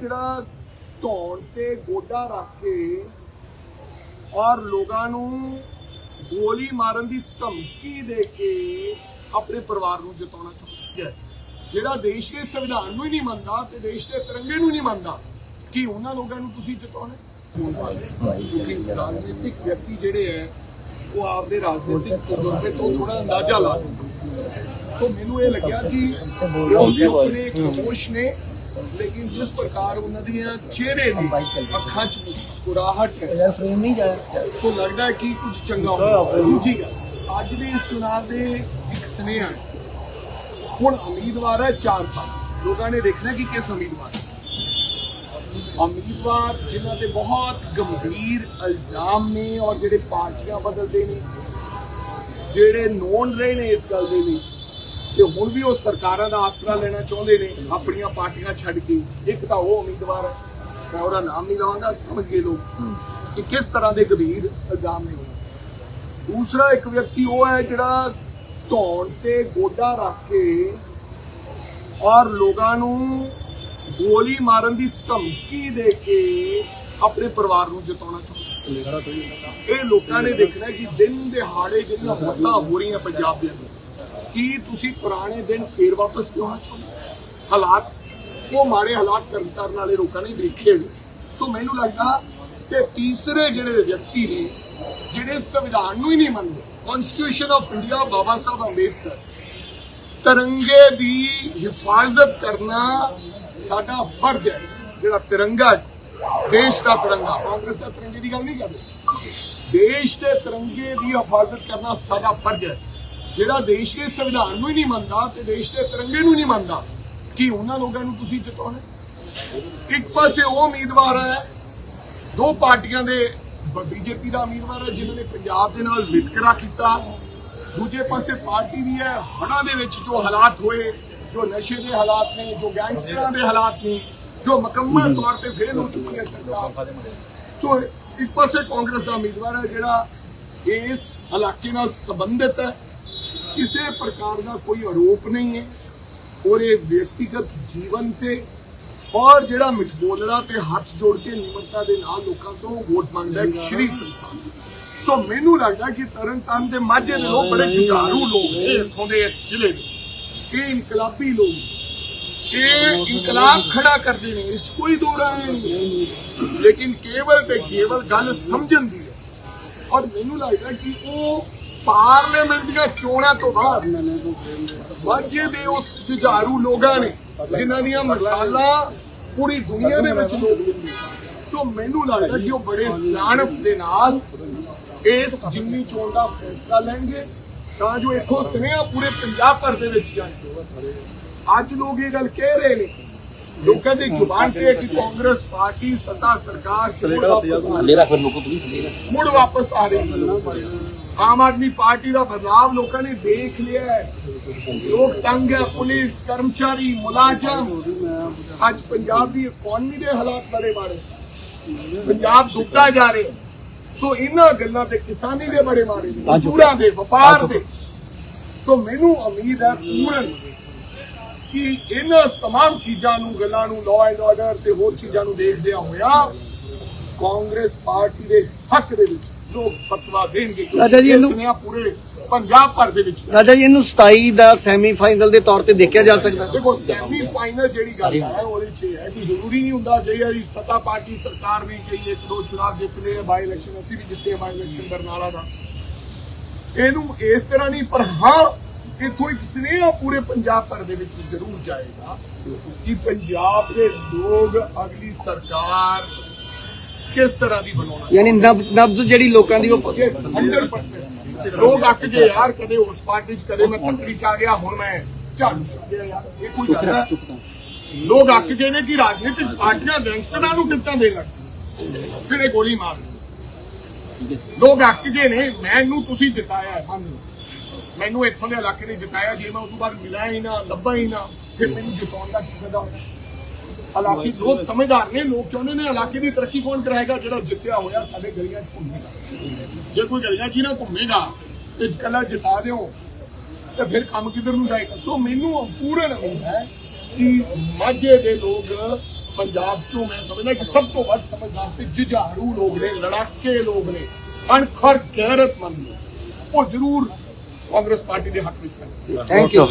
ਜਿਹੜਾ ਧੌਣ ਤੇ ਗੋਡਾ ਰੱਖ ਕੇ ਔਰ ਲੋਕਾਂ ਨੂੰ ਗੋਲੀ ਮਾਰਨ ਦੀ ਧਮਕੀ ਦੇ ਕੇ ਆਪਣੇ ਪਰਿਵਾਰ ਨੂੰ ਜਿਤਾਉਣਾ ਚਾਹੁੰਦਾ ਹੈ। ਜਿਹੜਾ ਦੇਸ਼ ਦੇ ਸੰਵਿਧਾਨ ਨੂੰ ਹੀ ਨਹੀਂ ਮੰਨਦਾ ਤੇ ਦੇਸ਼ ਦੇ ਤਿਰੰਗੇ ਨੂੰ ਨਹੀਂ ਮੰਨਦਾ ਕੀ ਉਹਨਾਂ ਲੋਕਾਂ ਨੂੰ ਤੁਸੀਂ ਜਿਤਾਉਣਾ? ਕਿਉਂਕਿ ਰਾਜਨੀਤਿਕ ਵਿਅਕਤੀ ਜਿਹੜੇ ਹੈ ਉਹ ਆਪਦੇ ਰਾਜਨੀਤਿਕ ਤਜਰਬੇ ਤੋਂ ਥੋੜਾ ਅੰਦਾਜ਼ਾ ਲਾ ਦਿੰਦੇ ਸੋ ਮੈਨੂੰ ਇਹ ਲੱਗਿਆ ਕਿ ਉਹ ਨੇ ਖਾਮੋਸ਼ ਨੇ ਲੇਕਿਨ ਜਿਸ ਪ੍ਰਕਾਰ ਉਹਨਾਂ ਦੀਆਂ ਚਿਹਰੇ ਦੀ ਅੱਖਾਂ 'ਚ ਮੁਸਕਰਾਹਟ ਹੈ ਫਰੇਮ ਨਹੀਂ ਜਾ ਸੋ ਲੱਗਦਾ ਹੈ ਕਿ ਕੁਝ ਚੰਗਾ ਹੋਊਗਾ। ਦੂਜੀ ਗੱਲ ਅੱਜ ਦੇ ਇਸ ਚੁਣਾਵ ਦੇ ਇੱਕ ਸੁਨੇਹਾ ਹੈ। ਹੁਣ ਉਮੀਦਵਾਰ ਹੈ ਚਾਰ ਪੰਜ। ਲੋਕਾਂ ਨੇ ਦੇਖਣਾ ਕਿ ਕਿਸ ਉਮੀਦਵਾਰ ਹੈ। ਉਮੀਦਵਾਰ ਜਿਨ੍ਹਾਂ ਤੇ ਬਹੁਤ ਗੰਭੀਰ ਇਲਜ਼ਾਮ ਨੇ ਔਰ ਜਿਹੜੇ ਪਾਰਟੀਆਂ ਬਦਲਦੇ ਨੇ ਜਿਹੜੇ ਨੋਨ ਰਹੇ ਨੇ ਇਸ ਗੱਲ ਦੇ ਲਈ ਤੇ ਹੁਣ ਵੀ ਉਹ ਸਰਕਾਰਾਂ ਦਾ ਆਸਰਾ ਲੈਣਾ ਚਾਹੁੰਦੇ ਨੇ ਆਪਣੀਆਂ ਪਾਰਟੀਆਂ ਛੱਡ ਕੇ। ਇੱਕ ਤਾਂ ਉਹ ਉਮੀਦਵਾਰ ਹੈ ਮੈਂ ਉਹਦਾ ਨਾਮ ਨਹੀਂ ਲਵਾਂਗਾ ਸਮਝ ਗਏ ਲੋਕ ਕਿ ਕਿਸ ਤਰ੍ਹਾਂ ਦੇ ਗੰਭੀਰ ਇਲਜ਼ਾਮ ਨੇ ਦੂਸਰਾ ਇੱਕ ਵਿਅਕਤੀ ਉਹ ਹੈ ਜਿਹੜਾ ਧੌਣ ਤੇ ਗੋਡਾ ਰੱਖ ਕੇ ਔਰ ਲੋਕਾਂ ਨੂੰ ਗੋਲੀ ਮਾਰਨ ਦੀ ਧਮਕੀ ਦੇ ਕੇ ਆਪਣੇ ਪਰਿਵਾਰ ਨੂੰ ਜਿਤਾਉਣਾ ਚਾਹੁੰਦਾ। ਇਹ ਲੋਕਾਂ ਨੇ ਦੇਖਣਾ ਕਿ ਦਿਨ ਦਿਹਾੜੇ ਜਿਹੜੀਆਂ ਮੌਤਾਂ ਹੋ ਰਹੀਆਂ ਪੰਜਾਬ ਦੇ ਅੰਦਰ ਕੀ ਤੁਸੀਂ ਪੁਰਾਣੇ ਦਿਨ ਫੇਰ ਵਾਪਸ ਲਿਆਉਣਾ ਚਾਹੁੰਦੇ ਹੋ? ਹਾਲਾਤ, ਉਹ ਮਾੜੇ ਹਾਲਾਤ ਕਰਨ ਕਰਨ ਵਾਲੇ ਲੋਕਾਂ ਨੇ ਦੇਖੇ ਨੇ। ਤੋਂ ਮੈਨੂੰ ਲੱਗਦਾ ਕਿ ਤੀਸਰੇ ਜਿਹੜੇ ਵਿਅਕਤੀ ਨੇ, ਜਿਹੜੇ ਸੰਵਿਧਾਨ ਨੂੰ ਹੀ ਨਹੀਂ ਮੰਨਦੇ constitution of India Baba Sahib Ambedkar ਤਿਰੰਗੇ ਦੀ ਹਿਫਾਜ਼ਤ ਕਰਨਾ ਸਾਡਾ ਫਰਜ਼ ਹੈ, ਜਿਹੜਾ ਤਿਰੰਗਾ ਦੇਸ਼ ਦਾ ਤਿਰੰਗਾ, ਕਾਂਗਰਸ ਦਾ ਤਿਰੰਗੇ ਦੀ ਗੱਲ ਨਹੀਂ ਕਰਦੇ। ਦੇਸ਼ ਦੇ ਤਿਰੰਗੇ ਦੀ ਹਿਫਾਜ਼ਤ ਕਰਨਾ ਸਾਡਾ ਫਰਜ਼ ਹੈ। ਜਿਹੜਾ ਦੇਸ਼ ਦੇ ਸੰਵਿਧਾਨ ਨੂੰ ਹੀ ਨਹੀਂ ਮੰਨਦਾ ਤੇ ਦੇਸ਼ ਦੇ ਤਿਰੰਗੇ ਨੂੰ ਨਹੀਂ ਮੰਨਦਾ ਕੀ ਉਹਨਾਂ ਲੋਕਾਂ ਨੂੰ ਤੁਸੀਂ ਜਿਤਾਉਣਾ? ਇੱਕ ਪਾਸੇ ਉਹ ਉਮੀਦਵਾਰ ਹੈ ਦੋ ਪਾਰਟੀਆਂ ਦੇ ਬੀਜੇਪੀ ਦਾ ਉਮੀਦਵਾਰ ਹੈ ਜਿਨ੍ਹਾਂ ਨੇ ਪੰਜਾਬ ਦੇ ਨਾਲ ਵਿਤਕਰਾ ਕੀਤਾ। ਦੂਜੇ ਪਾਸੇ ਪਾਰਟੀ ਵੀ ਹੈ ਹੜ੍ਹਾਂ ਦੇ ਵਿੱਚ ਜੋ ਹਾਲਾਤ ਹੋਏ ਜੋ ਨਸ਼ੇ ਦੇ ਹਾਲਾਤ ਨੇ ਜੋ ਗੈਂਗਸਟਰਾਂ ਦੇ ਹਾਲਾਤ ਨੇ ਜੋ ਮੁਕੰਮਲ ਤੌਰ ਤੇ ਫੇਲ ਹੋ ਚੁੱਕੀ ਹੈ ਸਰਕਾਰ। ਸੋ ਇੱਕ ਪਾਸੇ ਕਾਂਗਰਸ ਦਾ ਉਮੀਦਵਾਰ ਹੈ ਜਿਹੜਾ ਇਸ ਇਲਾਕੇ ਨਾਲ ਸੰਬੰਧਿਤ ਹੈ। ਕਿਸੇ ਪ੍ਰਕਾਰ ਦਾ ਕੋਈ ਆਰੋਪ ਨਹੀਂ ਹੈ ਔਰ ਇਹ ਵਿਅਕਤੀਗਤ ਜੀਵਨ ਤੇ ਔਰ ਜਿਹੜਾ ਮਿਠਬੋਲੜਾ ਤੇ ਹੱਥ ਜੋੜ ਕੇ ਨਿਮਰਤਾ ਦੇ ਨਾਲ ਲੋਕਾਂ ਤੋਂ ਵੋਟ ਮੰਗਦਾ ਹੈ ਸ਼ਰੀਫ ਇਨਸਾਨ। ਸੋ ਮੈਨੂੰ ਲੱਗਦਾ ਕਿ ਤਰਨਤਾਰਨ ਦੇ ਮਾਝੇ ਦੇ ਲੋਕ ਬੜੇ ਜੁਝਾਰੂ ਲੋਕ ਨੇ। ਇੱਥੋਂ ਦੇ ਇਸ ਜ਼ਿਲ੍ਹੇ ਦੇ। ਇਹ ਇਨਕਲਾਬੀ ਲੋਕ। ਇਹ ਇਨਕਲਾਬ ਖੜਾ ਕਰਦੇ ਨੇ। ਇਸ ਕੋਈ ਦੋ ਰਾਏ ਨਹੀਂ। ਲੇਕਿਨ ਕੇਵਲ ਤੇ ਕੇਵਲ ਗੱਲ ਸਮਝਣ ਦੀ ਹੈ। ਔਰ ਮੈਨੂੰ ਲੱਗਦਾ ਕਿ ਉਹ ਪਾਰਲੀਮੈਂਟ ਦੀਆਂ ਚੋਣਾਂ ਤੋਂ ਬਾਅਦ ਮਾਝੇ ਦੇ ਉਸ ਜੁਝਾਰੂ ਲੋਕਾਂ ਨੇ ਜਿਨ੍ਹਾਂ ਦੀਆਂ ਮਸਾਲਾ ਪੂਰੀ ਦੁਨੀਆ ਦੇ ਵਿੱਚ ਲੋਕ। ਸੋ ਮੈਨੂੰ ਲੱਗਦਾ ਕਿ ਉਹ ਬੜੇ ਸਿਆਣਪ ਦੇ ਨਾਲ ਇਸ ਜਿਮਨੀ ਚੋਣ ਦਾ ਫੈਸਲਾ ਲੈਣਗੇ ਤਾਂ ਜੋ ਇੱਥੋਂ ਸੁਨੇਹਾ ਪੂਰੇ ਪੰਜਾਬ ਭਰ ਦੇ ਵਿੱਚ ਜਾਏ ਅੱਜ ਲੋਕ ਇਹ ਗੱਲ ਕਹਿ ਰਹੇ ਨੇ ਲੋਕਾਂ ਦੀ ਜ਼ੁਬਾਨ ਤੇ ਕਿ ਕਾਂਗਰਸ ਪਾਰਟੀ ਸੱਤਾ ਸਰਕਾਰ ਮੁੜ ਵਾਪਸ ਆ ਰਹੀ ਹੈ। ਫਿਰ ਲੋਕੋ ਤੁਸੀਂ ਥੱਲੇ ਨਾ ਮੁੜ ਵਾਪਸ ਆ ਰਹੀ ਹੈ ਆਮ ਆਦਮੀ ਪਾਰਟੀ ਦਾ ਬਦਲਾਵ ਲੋਕਾਂ ਨੇ ਦੇਖ ਲਿਆ ਹੈ ਲੋਕ ਤੰਗ ਹੈ ਪੁਲਿਸ ਕਰਮਚਾਰੀ ਮੁਲਾਜ਼ਮ ਅੱਜ ਪੰਜਾਬ ਦੀ ਇਕਨੋਮੀ ਦੇ ਹਾਲਾਤ ਬੜੇ ਮਾੜੇ ਪੰਜਾਬ ਡੁੱਬਦਾ ਜਾ ਰਿਹਾ ਸੋ ਇਹਨਾਂ ਗੱਲਾਂ ਤੇ ਕਿਸਾਨੀ ਦੇ ਬੜੇ ਮਾੜੇ ਨੇ ਮਜ਼ਦੂਰਾਂ ਦੇ ਵਪਾਰ ਦੇ ਸੋ ਮੈਨੂੰ ਉਮੀਦ ਹੈ ਪੂਰਨ ਕਿ ਇਹਨਾਂ तमाम ਚੀਜ਼ਾਂ ਨੂੰ ਗੱਲਾਂ ਨੂੰ ਲਾਅ ਐਂਡ ਆਰਡਰ ਤੇ ਹੋਰ ਚੀਜ਼ਾਂ ਨੂੰ ਦੇਖਦਿਆਂ ਹੋਇਆ ਕਾਂਗਰਸ ਪਾਰਟੀ ਦੇ ਹੱਕ ਦੇ ਵਿੱਚ ਲੋਕ ਫਤਵਾ ਦੇਣਗੇ ਰਾਜਾ ਜੀ, ਇਹ ਇਹਨੂੰ- ਸੁਨੇਹਾ ਪੂਰੇ ਪੰਜਾਬ ਭਰ ਦੇ ਵਿੱਚ ਰਾਜਾ ਜੀ ਇਹਨੂੰ 27 ਦਾ ਸੈਮੀਫਾਈਨਲ ਦੇ ਤੌਰ ਤੇ ਦੇਖਿਆ ਜਾ ਸਕਦਾ। ਦੇਖੋ ਸੈਮੀ ਫਾਈਨਲ ਜਿਹੜੀ ਗੱਲ ਹੈ ਉਹਦੇ 'ਚ ਇਹ ਹੈ ਕਿ ਜ਼ਰੂਰੀ ਨਹੀਂ ਹੁੰਦਾ ਕਈ ਵਾਰੀ ਸੱਤਾ ਪਾਰਟੀ ਸਰਕਾਰ ਨੇ ਕਈ ਇੱਕ ਦੋ ਚੁਣਾਵ ਜਿੱਤ ਲਏ ਆ, ਬਾਈ ਇਲੈਕਸ਼ਨ ਅਸੀਂ ਵੀ ਜਿੱਤੇ ਬਾਈ ਇਲੈਕਸ਼ਨ ਬਰਨਾਲਾ ਦਾ। ਇਹਨੂੰ ਇਸ ਤਰ੍ਹਾਂ ਨਹੀਂ ਪਰ ਹਾਂ ਇਥੋਂ ਇੱਕ ਸੁਨੇਹਾ ਪੂਰੇ ਪੰਜਾਬ ਭਰ ਦੇ ਵਿੱਚ ਜ਼ਰੂਰ ਜਾਏਗਾ ਕਿ ਪੰਜਾਬ ਦੇ ਲੋਕ ਅਗਲੀ ਸਰਕਾਰ ਕਿਸ ਤਰ੍ਹਾਂ ਦੀ ਬਣਾਉਣਾ? ਯਾਨੀ ਨਬ- ਨਬਜ਼ ਜਿਹੜੀ ਲੋਕਾਂ ਦੀ ਉਹ Yes, 100% ਲੋਕ ਅੱਕ ਗਏ ਯਾਰ ਕਦੇ ਉਸ ਪਾਰਟੀ 'ਚ ਕਦੇ ਮੈਂ ਤੱਕੜੀ 'ਚ ਆ ਗਿਆ ਹੁਣ ਮੈਂ ਝਾੜੂ 'ਚ ਆ ਗਿਆ ਯਾਰ ਇਹ ਕੋਈ ਗੱਲ ਹੈ? ਲੋਕ ਅੱਕ ਗਏ ਨੇ ਕਿ ਰਾਜਨੀਤਿਕ ਪਾਰਟੀਆਂ ਗੈਂਗਸਟਰਾਂ ਨੂੰ ਟਿਕਟਾਂ ਦੇਣ ਲੱਗ ਫਿਰ ਇਹ ਗੋਲੀ ਮਾਰ ਲੋਕ ਅੱਕ ਗਏ ਨੇ ਮੈਨੂੰ ਤੁਸੀਂ ਜਿਤਾਇਆ ਹੈ ਮੰਨ ਲਓ। ਮੈਨੂੰ ਇੱਥੋਂ ਦੇ ਇਲਾਕੇ ਨੇ ਜਿਤਾਇਆ ਜੇ ਮੈਂ ਉਸ ਤੋਂ ਬਾਅਦ ਮਿਲਿਆ ਹੀ ਨਾ ਲੱਭਾ ਹੀ ਨਾ ਫਿਰ ਮੈਨੂੰ ਜਿਤਾਉਣ ਦਾ ਕੀ ਫਾਇਦਾ ਹੋਇਆ ਇਲਾਕੀ ਲੋਕ ਸਮਝਦਾਰ ਨੇ ਲੋਕ ਚਾਹੁੰਦੇ ਨੇ ਇਲਾਕੇ ਦੀ ਤਰੱਕੀ ਕੌਣ ਕਰਾਏਗਾ ਜਿਹੜਾ ਜਿੱਤਿਆ ਹੋਇਆ ਸਾਡੇ ਗਲੀਆਂ 'ਚ ਘੁੰਮੇਗਾ। ਜੇ ਕੋਈ ਗਲੀਆਂ 'ਚ ਹੀ ਨਾ ਘੁੰਮੇਗਾ ਤੇ ਕੱਲਾ ਜਿਤਾ ਦਿਓ ਤੇ ਫਿਰ ਕੰਮ ਕਿੱਧਰ ਨੂੰ ਜਾਏਗਾ? ਸੋ ਮੈਨੂੰ ਪੂਰਨ ਉਮੀਦ ਹੈ ਕਿ ਮਾਝੇ ਦੇ ਲੋਕ ਪੰਜਾਬ ਚੋਂ ਮੈਂ ਸਮਝਦਾ ਕਿ ਸਭ ਤੋਂ ਵੱਧ ਸਮਝਦਾਰ ਤੇ ਜੁਝਾਰੂ ਲੋਕ ਨੇ ਲੜਾਕੇ ਲੋਕ ਨੇ ਅਣਖਰ ਗੈਰਤਮੰਦ ਨੇ। ਉਹ ਜ਼ਰੂਰ ਕਾਂਗਰਸ ਪਾਰਟੀ ਦੇ ਹੱਕ ਵਿੱਚ ਫੈਸਲਾ ਥੈਂਕ ਯੂ.